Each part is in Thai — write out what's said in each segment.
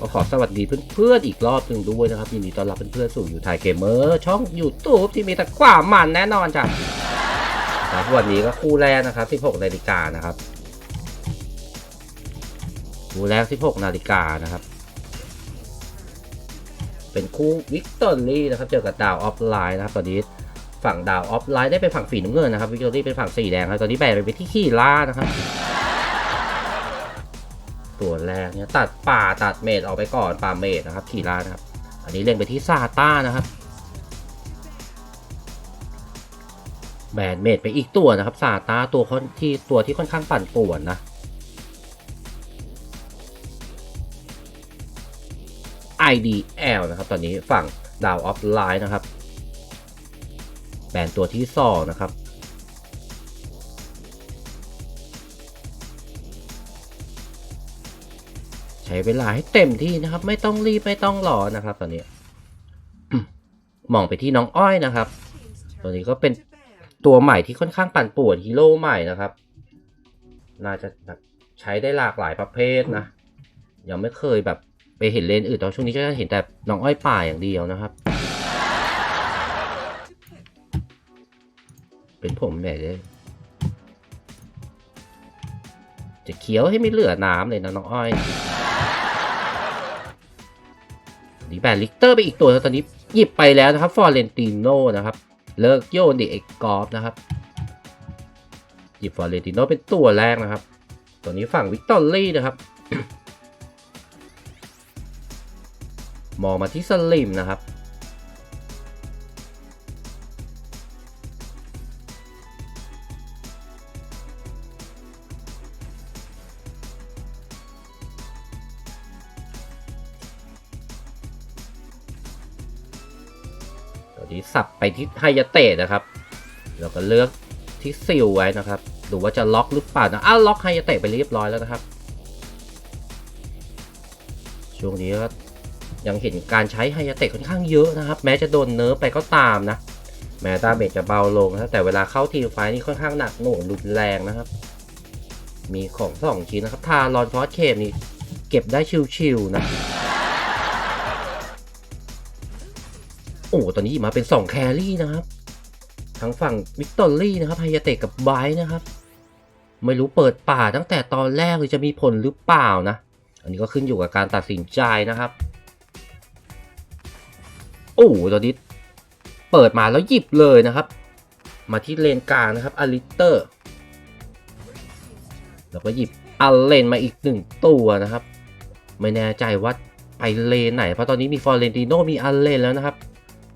ก็ขอสวัสดีเพื่อนๆอีกรอบหนึ่งด้วยนะครับยินดีต้อนรับเพื่อนๆสู่อยู่ไทยเกมเมอร์ช่อง YouTube ที่มีแต่ความมันแน่นอนจ้ะครับวันนี้ก็คู่แรกนะครับ 16 นาฬิกานะครับ คู่แรก 16 นาฬิกานะครับ เป็นคู่วิกตอรี่นะครับเจอกับดาวออฟไลน์นะครับตอนนี้ฝั่งดาวออฟไลน์ได้เป็นฝั่งสีน้ำเงินนะครับวิกตอรี่เป็นฝั่งสีแดงครับตอนนี้แบ่งไปที่ขี้ล่านะครับ ตัวแรกเนี่ยตัดป่าตัดเมดออกไปก่อนป่าเมดนะครับขี่ล่านะครับ อันนี้เล็งไปที่ซาต้านะครับแบนเมดไปอีกตัวนะครับซาต้าตัวที่ตัวที่ค่อนข้างปั่นป่วนนะ IDL นะครับ ตอนนี้ฝั่งดาวออฟไลน์นะครับแบนตัวที่สองนะครับ ใช้เวลาให้เต็มที่นะครับ ไม่ต้องรีบไม่ต้องรอนะครับ ตอนนี้มองไปที่น้องอ้อยนะครับ ตัวนี้ก็เป็นตัวใหม่ที่ค่อนข้างปั่นป่วนฮีโร่ใหม่นะครับ น่าจะแบบใช้ได้หลากหลายประเภทนะ ยังไม่เคยแบบไปเห็นเลนอื่นตอนช่วงนี้ก็จะเห็นแต่น้องอ้อยป่าอย่างเดียวนะครับ เป็นผมแหม่เลยจะเคี้ยวให้ไม่เหลือน้ำเลยนะน้องอ้อย นี่แบนลิกเตอร์ไปอีกตัวแล้วตอนนี้หยิบไปแล้วนะครับฟอร์เรนติโนนะครับ เลิกโยนดิเอ็กกอฟนะครับ หยิบฟอร์เรนติโนเป็นตัวแรกนะครับ ตัวนี้ฝั่งวิกตอรี่นะครับ มองมาที่สลิมนะครับ ไปที่ไฮยาเตะนะครับ แล้วก็เลือกที่ซิลไว้นะครับดูว่าจะล็อกหรือเปล่านะอ้าวล็อกไฮยาเตะไปเรียบร้อยแล้วนะครับ ช่วงนี้ก็ยังเห็นการใช้ไฮยาเตะค่อนข้างเยอะนะครับ แม้จะโดนเนิร์ฟไปก็ตามนะ แม้ดาเมจจะเบาลงนะแต่เวลาเข้าทีมไฟท์นี่ค่อนข้างหนักหน่วงรุนแรงนะครับ มีของสองชิ้นนะครับทารอนฟอสเคมนี่เก็บได้ชิวๆนะ โอ้ตอนนี้มาเป็น 2 แครี่นะครับ ทั้งฝั่งวิกตอรี่นะครับไฮยาเตะกับไบรท์นะครับ ไม่รู้เปิดป่าตั้งแต่ตอนแรกหรือจะมีผลหรือเปล่านะ อันนี้ก็ขึ้นอยู่กับการตัดสินใจนะครับ โอ้ตอนนี้เปิดมาแล้วหยิบเลยนะครับ มาที่เลนกลางนะครับอลิเตอร์ แล้วก็หยิบอัลเลนมาอีกหนึ่งตัวนะครับ ไม่แน่ใจว่าไปเลนไหน เพราะตอนนี้มีฟอร์เรนติโนมีอัลเลนแล้วนะครับ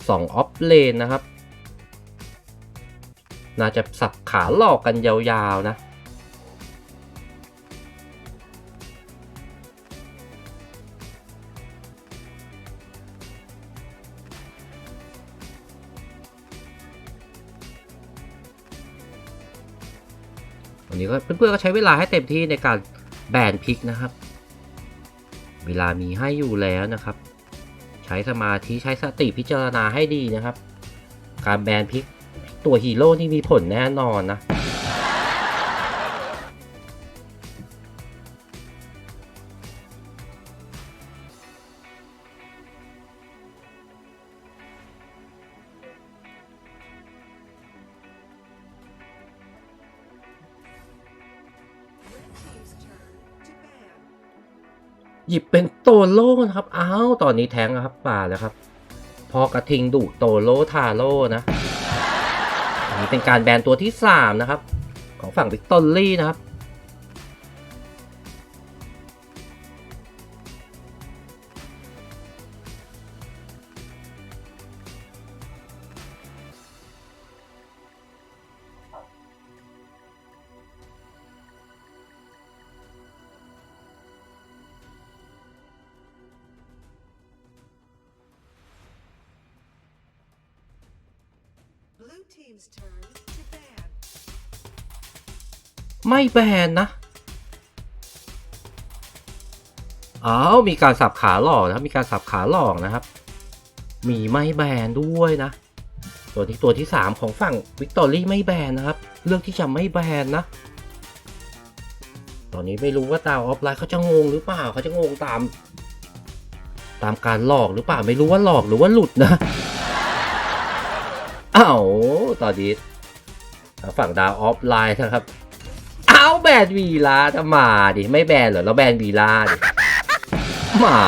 สองออฟเลนนะครับ น่าจะสับขาหลอกกันยาวๆนะวันนี้ก็เพื่อนๆก็ใช้เวลาให้เต็มที่ในการแบนพิกนะครับ เวลามีให้อยู่แล้วนะครับ ช้สมาธิใช้สติพิจารณาให้ดีนะครับ การแบนพิกตัวฮีโร่นี่มีผลแน่นอนนะ หยิบเป็นโตโล่นะครับ อ้าว ตอนนี้แทงค์นะครับป่าแล้วครับ พอกระทิงดุโตโลทาโร่นะอันนี้เป็นการแบนตัวที่ 3 นะครับ ของฝั่งวิกตอรี่นะครับ ไม่แบนนะอ้าวมีการสับขาหลอกนะครับมีการสับขาหลอกนะครับ มีไม่แบนด้วยนะ ตัวที่ตัวที่ 3 ของฝั่งวิกตอรี่ไม่แบนนะครับ เลือกที่จะไม่แบนนะ ตอนนี้ไม่รู้ว่าดาวออฟไลน์เขาจะงงหรือเปล่าเขาจะงงตาม ตามการหลอกหรือเปล่าไม่รู้ว่าหลอกหรือว่าหลุดนะอ้าวตอนนี้ฝั่งดาวออฟไลน์นะครับ บนวีลาจะมาดิไม่แบนเหรอแล้วแบนวีลาดิมา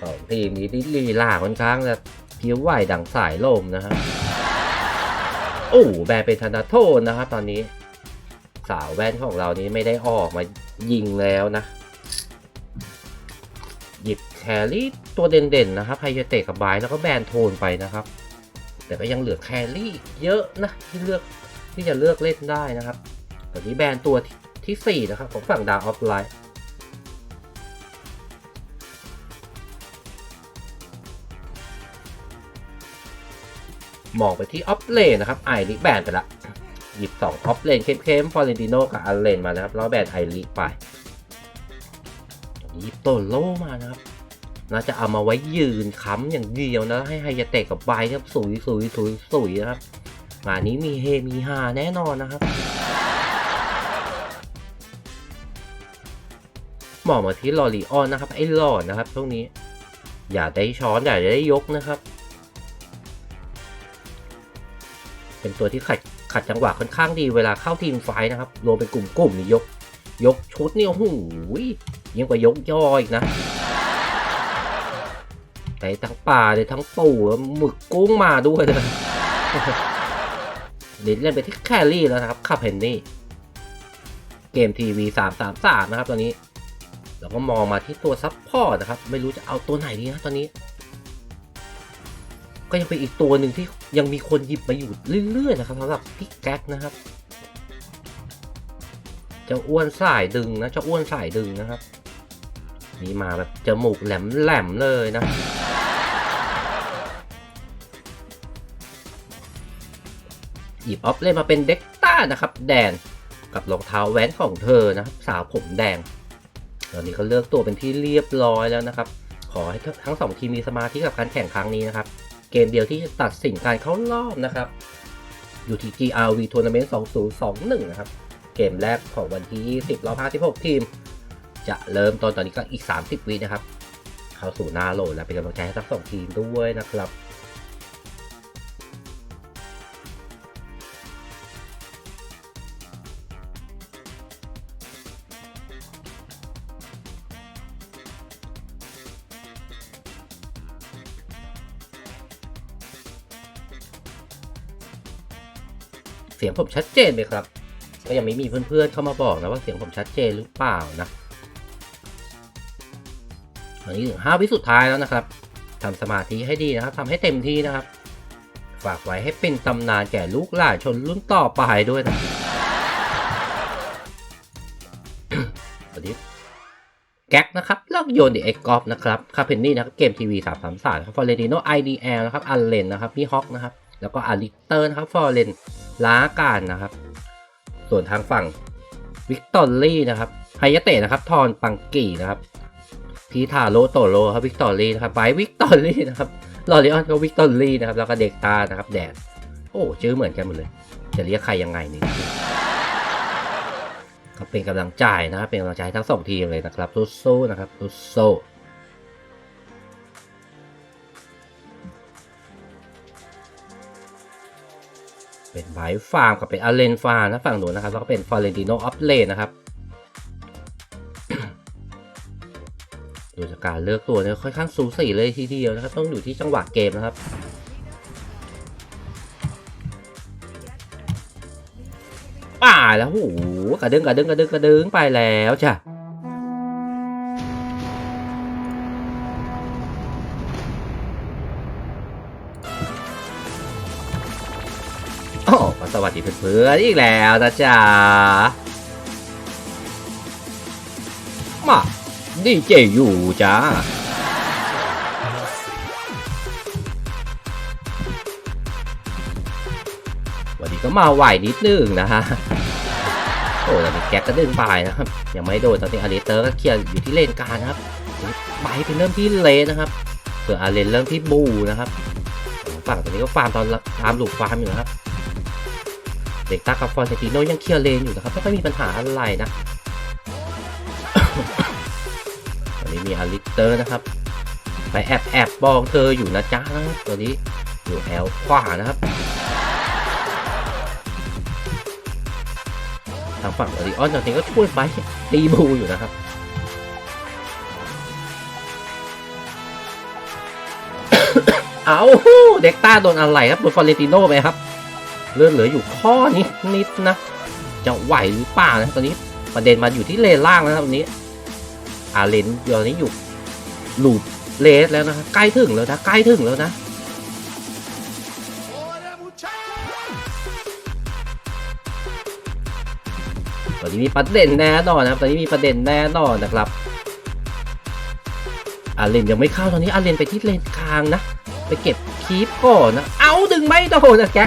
สองทีมนี้ที่ลีลาค่อนข้างจะเพี้ยวไหวดังสายลมนะครับโอ้แบนเป็นธนาโทนนะครับ ตอนนี้ สาวแว่นของเรานี้ไม่ได้ออกมายิงแล้วนะ หยิบแครี่ตัวเด่นๆนะครับไฮเยเตะกับบายแล้วก็แบนโทนไปนะครับ แต่ก็ยังเหลือแครี่เยอะนะที่เลือกที่จะเลือกเล่นได้นะครับ ตอนนี้แบนตัวที่ที่สี่นะครับ ของฝั่งดาวออฟไลน์มองไปที่ออฟเลนนะครับ ไอริแบนไปละ หยิบสองออฟเลนเข้มๆฟอร์เรนติโนกับอัลเลนมานะครับ แล้วแบนไอริไปหยิบโตโลมานะครับ น่าจะเอามาไว้ยืนค้ำอย่างเดียวนะ ให้ไฮยาเตะกับไบครับ สุยสุยสุยสุยนะครับงานนี้มีเฮมีฮาแน่นอนนะครับ มองมาที่ลอรีออนนะครับไอ้หลอดนะครับช่วงนี้ อย่าได้ช้อนอย่าได้ยกนะครับ เป็นตัวที่ขัดขัดจังหวะค่อนข้างดีเวลาเข้าทีมไฟนะครับ รวมเป็นกลุ่มๆนี่ยก ยกชุดนี่โอ้โหยิ่งกว่ายกย่ออีกนะไปทั้งป่าเลยทั้งปู่หมึกกุ้งมาด้วยเลยเล่นเล่นไปที่แคลรี่แล้วนะครับคาเพนนี่ เกมทีวีสามสามสามนะครับตอนนี้ เราก็มองมาที่ตัวซับพอร์ตนะครับ ไม่รู้จะเอาตัวไหนดีนะตอนนี้ ก็ยังเป็นอีกตัวหนึ่งที่ยังมีคนหยิบมาอยู่เรื่อยๆนะครับสำหรับพี่แก๊กนะครับจ้าอ้วนสายดึงนะจ้าอ้วนสายดึงนะครับนี่มาแบบจมูกแหลมๆเลยนะหยิบออฟเล่นมาเป็นเด็กต้านะครับ แดนกับรองเท้าแว้นของเธอนะครับสาวผมแดง ตอนนี้เขาเลือกตัวเป็นที่เรียบร้อยแล้วนะครับ ขอให้ทั้งสองทีมมีสมาธิกับการแข่งครั้งนี้นะครับ เกมเดียวที่จะตัดสินการเข้ารอบนะครับอยู่ที่ GRV Tournament 2021 นะครับ เกมแรกของวันที่ 20 รอบ 56 ทีม จะเริ่มต้นตอนนี้ก็อีก 30 วินะครับ เข้าสู่หน้าโหลดและเป็นกำลังใจให้ทั้งสองทีมด้วยนะครับ เสียงผมชัดเจนไหมครับ ก็ยังไม่มีเพื่อนๆ เข้ามาบอกนะว่าเสียงผมชัดเจนหรือเปล่านะอันนี้ถึงห้าวิสุดท้ายแล้วนะครับทำสมาธิให้ดีนะครับทำให้เต็มที่นะครับ ฝากไว้ให้เป็นตำนานแก่ลูกหลานชนรุ่นต่อไปด้วยนะสวัสดีแก๊กนะครับเลิกโยนดิเอ็กกอฟนะครับคาเพนนี่นะครับ เกมทีวีสามสามสามครับฟอร์เรดิโนไอดีแอลนะครับ อัลเลนนะครับ พี่ฮอกนะครับ แล้วก็อาริเตอร์นะครับฟอร์เรนล้าการนะครับ ส่วนทางฝั่งวิกตอรี่นะครับไฮยะเตะนะครับทอนปังกีนะครับพีทาโรโตโรครับวิกตอรี่นะครับไบวิกตอรี่นะครับลอริออนก็วิกตอรี่นะครับแล้วก็เด็กตานะครับแดดโอ้ชื่อเหมือนกันหมดเลย จะเรียกใครยังไงนี่ก็เป็นกำลังใจนะครับเป็นกำลังใจทั้งสองทีมเลยนะครับสู้ๆนะครับสู้ๆ เป็นไบฟาร์มกับเป็นอาเลนฟาร์มนะฝั่งหนูนนะครับ แล้วก็เป็นฟอร์เรนติโนออฟเลนนะครับดูจากการเลือกตัวเนี่ยค่อนข้างสูสีเลยทีเดียวนะครับ ต้องอยู่ที่จังหวะเกมนะครับป่าแล้วโอ้โหกระดึงกระดึงกระดึงกระดึงไปแล้วจ้ะ เพื่อนๆอีกแล้วนะจ๊ะมาดีเจอยู่จ้าวันนี้ก็มาไหวนิดนึงนะฮะโอ้แต่มีแก๊กก็ดึงไปนะครับ ยังไม่โดนตอนนี้อาริเตอร์ก็เคลียร์อยู่ที่เลนกลารครับไปเป็นเริ่มที่เลนนะครับส่วนออาเลนเริ่มที่บูนะครับฝั่งตอนนี้ก็ฟาร์มตอนตามลูกฟาร์มอยู่นะครับ เด็กตากับฟอนเซติโนยังเคลียร์เลนอยู่นะครับไม่ค่อยมีปัญหาอะไรนะตอนนี้มีมีอลิสเตอร์นะครับ ไปแอบแอบมองเธออยู่นะจ๊ะนะตัวนี้อยู่แอลขวานะครับทางฝั่งอริออนตอนนี้ก็ช่วยไปตีบูอยู่นะครับเอาเด็กต้าโดนอะไรครับโดนฟอร์เรติโนไปครับ เลือดเหลืออยู่ข้อนิดนิดนะ จะไหวหรือเปล่านะตอนนี้ประเด็นมาอยู่ที่เลนล่างนะครับตอนนี้อาเลนเดี๋ยวนี้อยู่หลูปเลสแล้วนะใกล้ถึงแล้วนะใกล้ถึงแล้วนะตอนนี้มีประเด็นแน่นอนนะครับตอนนี้มีประเด็นแน่นอนนะครับอาเลนยังไม่เข้าตอนนี้อาเลนไปที่เลนกลางนะ ไปเก็บคีปก่อนนะ เอาดึงไม่โดนนะแก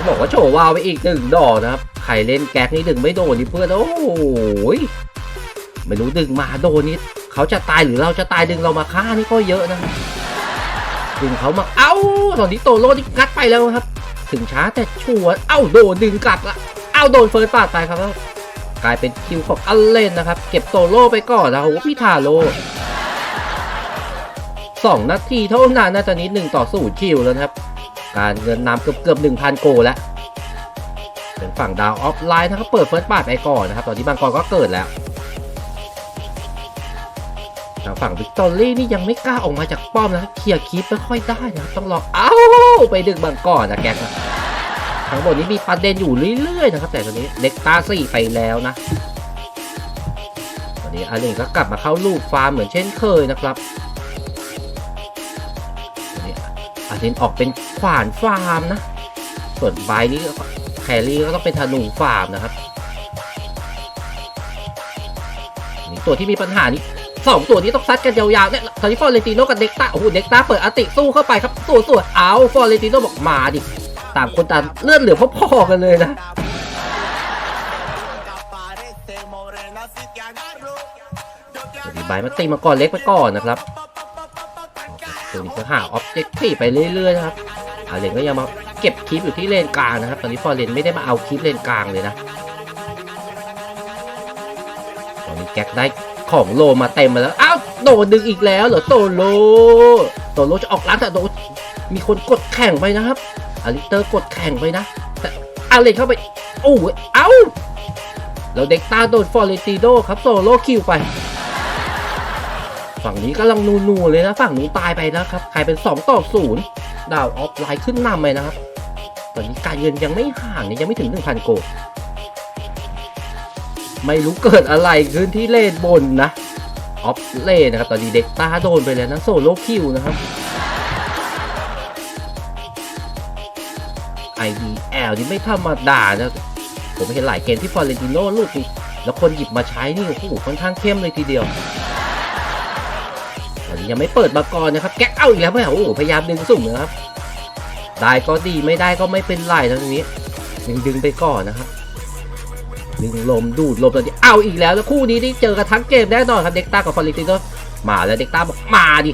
เขาบอกว่าโชว์วาวไปอีกหนึ่งดอกนะครับใครเล่นแก๊กนี่ดึงไม่โดนนี่เพื่อนโอ้ยไม่รู้ดึงมาโดนนี่เขาจะตายหรือเราจะตายดึงเรามาฆ่านี่ก็เยอะนะดึงเขามาเอ้าตอนนี้โตโร่นี่งัดไปแล้วครับ ถึงช้าแต่ชัวร์เอ้าโดนดึงกลับละเอาโดนเฟิร์สปาดไปครับแล้วกลายเป็นคิวของอัลเลนนะครับ เก็บโซโล่ไปก่อนนะโอ้โหพี่ทาโร่สองนาทีเท่านั้นนะตอนนี้หนึ่งต่อศูนย์คิวแล้วครับ การเงินนำเกือบเกือบหนึ่งพันโกแล้วเป็นฝั่งดาวออฟไลน์นะครับเปิดเฟิร์สปาดไปก่อนนะครับ ตอนนี้บางกรก็เกิดแล้วทางฝั่งวิกตอรี่นี่ยังไม่กล้าออกมาจากป้อมนะเคลียร์คีปไม่ค่อยได้นะต้องรอเอ้าไปดึงบางกรนะแกนะทั้งหมดนี้มีประเด็นอยู่เรื่อยๆนะครับ แต่ตอนนี้เด็กตาสี่ไปแล้วนะตอนนี้อาเลนก็กลับมาเข้าลูกฟาร์มเหมือนเช่นเคยนะครับ เลนออกเป็นขวานฟาร์มนะ ส่วนไบนี้แครี่ก็ต้องเป็นธนูฟาร์มนะครับนี่ตัวที่มีปัญหานี้สองตัวนี้ต้องซัดกันยาวๆเนี่ยตอนนี้ฟอร์เรติโนกับเด็กตาโอ้โหเด็กตาเปิดอติสู้เข้าไปครับสวยๆเอาฟอร์เรติโนบอกมาดิต่างคนต่างเลือดเหลือพ่อๆกันเลยนะดีบายมาตีมาก่อนเล็กไปก่อนนะครับ หาออบเจกตีไปเรื่อยๆนะครับอาเลนก็ยังมาเก็บคลิปอยู่ที่เลนกลางนะครับ ตอนนี้ฟอร์เรนไม่ได้มาเอาคลิปเลนกลางเลยนะตอนนี้แก๊กได้ของโลมาเต็มมาแล้ว อ้าวโดนดึงอีกแล้วเหรอโตโลโตโลจะออกล้างแต่โดนมีคนกดแข่งไปนะครับอลิเตอร์กดแข่งไปนะ แต่อาเลนเข้าไปโอ้เอ้าแล้วเด็กตาโดนฟอร์เรนติโดครับโซโลคิวไป ฝั่งนี้กำลังนูๆเลยนะฝั่งนี้ตายไปแล้วครับใครเป็น 2 ต่อ 0 ดาวออฟไลน์ขึ้นนำไปนะครับ ตอนนี้การเงินยังไม่ห่างเนี่ยยังไม่ถึง 1,000 โกลไม่รู้เกิดอะไรขึ้นที่เลนบนนะออฟเลนนะครับ ตอนนี้เด็กตาโดนไปแล้วนะโซโลคิวนะครับ IDL นี่ไม่ธรรมดานะ ผมเห็นหลายเกมที่ฟอร์เรนติโน่ลูกนี่แล้วคนหยิบมาใช้นี่โอ้โหค่อนข้างเข้มเลยทีเดียว ยังไม่เปิดมาก่อนนะครับ แกเอาอีกแล้วแม่โอ้โหพยายามดึงสุ่มนะครับ ได้ก็ดีไม่ได้ก็ไม่เป็นไรตอนนี้ดึงดึงไปก่อนนะครับ ดึงลมดูดลมตอนนี้เอาอีกแล้วแล้วคู่นี้ได้เจอกันทั้งเกมแน่นอนครับเด็กต้ากับฟอร์เรนติโนมาแล้วเด็กต้าบอกมาดิ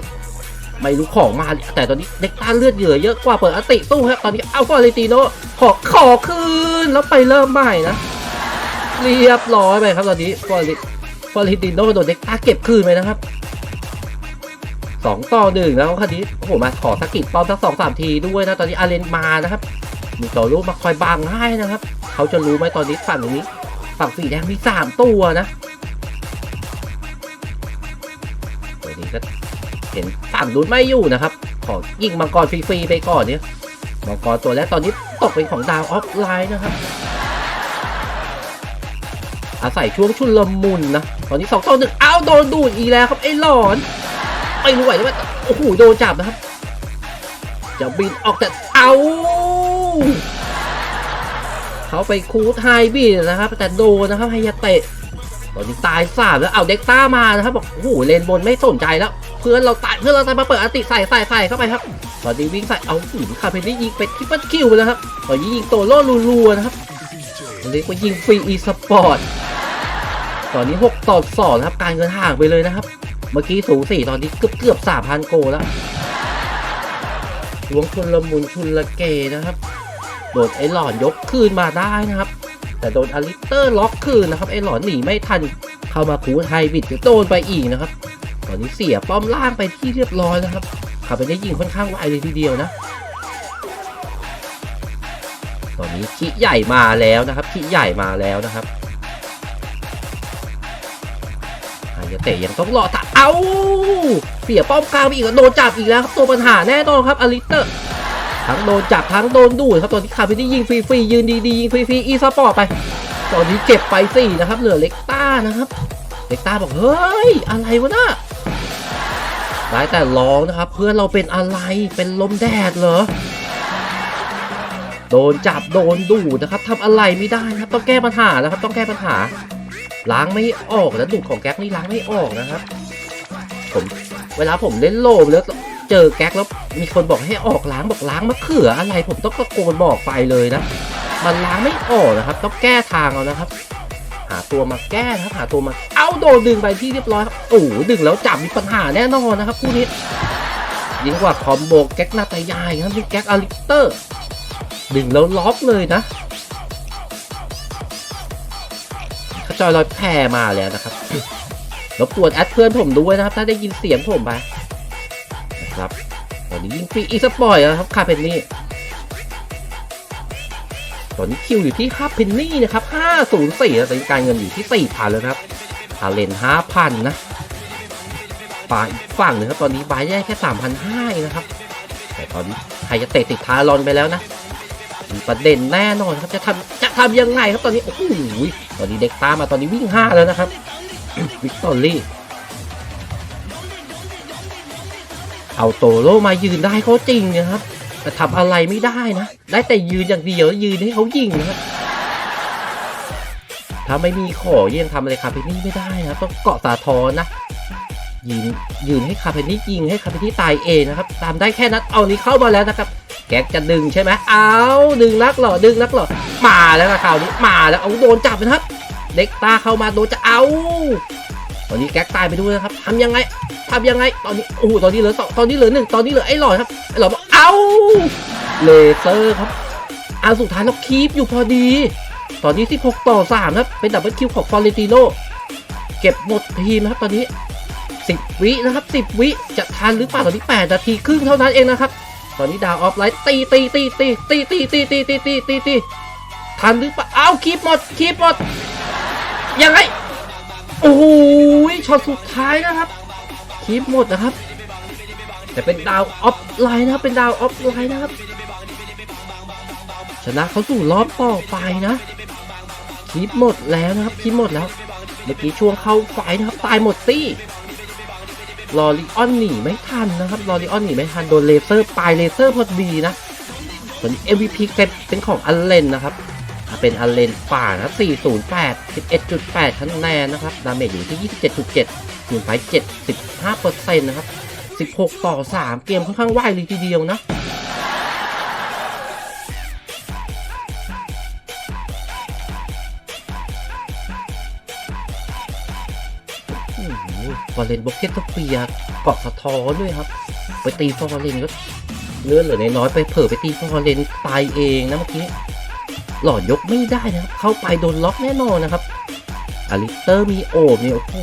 ไม่รู้ของมาแต่ตอนนี้เด็กต้าเลือดเหยื่อเยอะกว่าเปิดอติสู้ครับตอนนี้เอาฟอร์เรนติโนขอขอคืนแล้วไปเริ่มใหม่นะเรียบร้อยไปครับตอนนี้ฟอร์เรนฟอร์เรนติโนโดนเด็กต้าเก็บคืนไปนะครับ สองต่อหนึ่งแล้วคันนี้โอ้โหมาขอสกิดป้อมสักสองสามทีด้วยนะตอนนี้อาเลนมานะครับ มีตัวลูกมาคอยบังให้นะครับ เขาจะรู้ไหมตอนนี้ฝั่งนี้ฝั่งสีแดงมีสามตัวนะตัวนี้ก็เห็นฝั่งนู้นไม่อยู่นะครับ ขอยิงมังกรฟรีๆไปก่อนเนี่ยมังกรตัวแรกตอนนี้ตกเป็นของดาวออฟไลน์นะครับ อาศัยช่วงชุนลมุนนะ ตอนนี้สองต่อหนึ่งอ้าวโดนดูดอีแล้วครับไอ้หลอน ไม่รู้ไหวใช่ไหมโอ้โหโดนจับนะครับจะบินออกแต่เอาเขาไปคูดไฮบีนะครับ แต่โดนนะครับไฮยาเตะตอนนี้ตายสามแล้วเอาเด็กต้ามานะครับบอกโอ้โหเลนบนไม่สนใจแล้ว เพื่อนเราตายเพื่อนเราตายมาเปิดอติใส่ใส่ใส่เข้าไปครับตอนนี้วิ่งใส่เอาหินคาเพนนี่ยิงเป็นทิปเปิลคิวไปแล้วครับตอนนี้ยิงโตโล่รัวๆนะครับเรียกว่ายิงฟรีอีสปอร์ตตอนนี้ 6 ต่อ2นะครับการเงินห่างไปเลยนะครับ เมื่อกี้สูงสี่ตอนนี้เกือบเกือบสามพันโกแล้วหลวงชุนละมุนชุนละเกนะครับ โดนไอ้หลอนยกคืนมาได้นะครับ แต่โดนอลิสเตอร์ล็อกคืนนะครับไอ้หลอนหนีไม่ทันเข้ามาคูไทยบิดจะโดนไปอีกนะครับ ตอนนี้เสียป้อมล่างไปที่เรียบร้อยแล้วครับขับไปได้ยิงค่อนข้างไวเลยทีเดียวนะตอนนี้ขี้ใหญ่มาแล้วนะครับขี้ใหญ่มาแล้วนะครับ ยาเตะยังต้องรอตัดเอ้าเสียป้อมกลางไปอีกโดนจับอีกแล้วครับตัวปัญหาแน่นอนครับอลิเตอร์ทั้งโดนจับทั้งโดนดูดครับตอนนี้คาไปที่ยิงฟรีๆยืนดีๆยิงฟรีๆอีสปอร์ตไป ตอนนี้เก็บไปสี่นะครับ เหลือเล็กต้านะครับเล็กต้าบอกเฮ้ย อะไรวะน่ะได้แต่ร้องนะครับ เพื่อนเราเป็นอะไรเป็นลมแดดเหรอ โดนจับโดนดูดนะครับทำอะไรไม่ได้นะครับ ต้องแก้ปัญหาแล้วครับ ต้องแก้ปัญหา ล้างไม่ออกแล้วดูดของแก๊กนี่ล้างไม่ออกนะครับ ผมเวลาผมเล่นโลมแล้วเจอแก๊กแล้วมีคนบอกให้ออกล้างบอกล้างมะเขืออะไร ผมต้องตะโกนบอกไปเลยนะมันล้างไม่ออกนะครับ ต้องแก้ทางเอานะครับ หาตัวมาแก้นะครับหาตัวมา เอาโดนดึงไปที่เรียบร้อยครับโอ้ดึงแล้วจับมีปัญหาแน่นอนนะครับคู่นี้ยิ่งกว่าคอมโบแก๊กหน้าตายายครับนี่แก๊กอลิสเตอร์ดึงแล้วล็อกเลยนะ จอยลอยแพรมาแล้วนะครับรบกวนแอดเพื่อนผมด้วยนะครับ ถ้าได้ยินเสียงผมไปนะครับตอนนี้ยิงฟรีอีสปอยแล้วครับคาเพนนี่ตอนนี้คิวอยู่ที่5เพนนี่นะครับ504แล้วตอนนี้การเงินอยู่ที่ 4,000 แล้วครับทาเลน5,000 นะฝ่ายอีกฝั่งหนึงครับตอนนี้บายแย่แค่ 3,500นะครับ แต่ตอนนี้ใครจะเตะติดทารอนไปแล้วนะ ประเด็นแน่นอนครับจะทำจะทำยังไงครับตอนนี้โอ้โห ตอนนี้เด็กตามมาตอนนี้วิ่งห้าแล้วนะครับ วิกตอรี่ เอาโตโรมายืนได้เขาจริงนะครับ แต่ทำอะไรไม่ได้นะ ได้แต่ยืนอย่างเดียวยืนให้เขายิงนะครับถ้าไม่มีขอยังทำอะไรคาเปนี่ไม่ได้นะต้องเกาะสาทรนะ ยืนยืนให้คาเพนี่ยิงให้คาเพนี่ตายเองนะครับตามได้แค่นั้นเอานี้เข้ามาแล้วนะครับ แก๊กจะดึงใช่ไหมเอาดึงนักเหรอดึงนักเหรอมาแล้วนะคราวนี้มาแล้วเอาโดนจับนะครับ เด็กตาเข้ามาโดนจะเอาตอนนี้แก๊กตายไปด้วยนะครับทำยังไงทำยังไงตอนนี้โอ้โหตอนนี้เหลือสองตอนนี้เหลือหนึ่งตอนนี้เหลือไอ้หล่อครับไอ้หลอบอกเอาเลเซอร์ครับอันสุดท้ายเราคีปอยู่พอดี ตอนนี้ 16 ต่อ3นะครับเป็นดับเบิลคิวของฟอร์เรติโนเก็บหมดทีมนะครับตอนนี้ 10 วินะครับ 10 วิจะทันหรือเปล่าตอนนี้8นาทีครึ่งเท่านั้นเองนะครับ ตอนนี้ดาวออฟไลท์ตีตีตีตีตีตีตีตีตีตีตีตีทันหรือเปล่าเอาคีปหมดคีปหมดยังไงโอ้โหช็อตสุดท้ายนะครับคีปหมดนะครับ แต่เป็นดาวออฟไลน์นะครับเป็นดาวออฟไลน์นะครับ ชนะเขาสู่รอบต่อไปนะคีปหมดแล้วนะครับคีปหมดแล้วเมื่อกี้ช่วงเข้าไฟนะครับตายหมดตี้ ลอริออนหนีไม่ทันนะครับลอริออนหนีไม่ทันโดนเลเซอร์ปลายเลเซอร์พอดีนะส่วน MVP เป็นเป็นของอัลเลนนะครับเป็นอัลเลนฝ่านะ408 11.8คะแนนนะครับ ดาเมจอยู่ที่ 27.7ยิงไป75%นะครับ 16 ต่อ 3 เกมค่อนข้างไวเลยทีเดียวนะ ฟอร์เรนบ็อกเก็ตเปียเกาะสะท้อนด้วยครับ ไปตีฟอร์เรนก็เลื่อนเหลือน้อยไปเผลอไปตีฟอร์เรนตายเองนะเมื่อกี้หลอดยกไม่ได้นะครับ เข้าไปโดนล็อกแน่นอนนะครับอลิสเตอร์มีโอบเนี่ยโอ้โห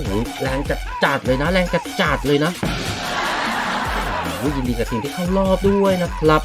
แรงจัดจัดเลยนะ แรงจัดจัดเลยนะโอ้ยินดีกับทีมที่เข้ารอบด้วยนะครับ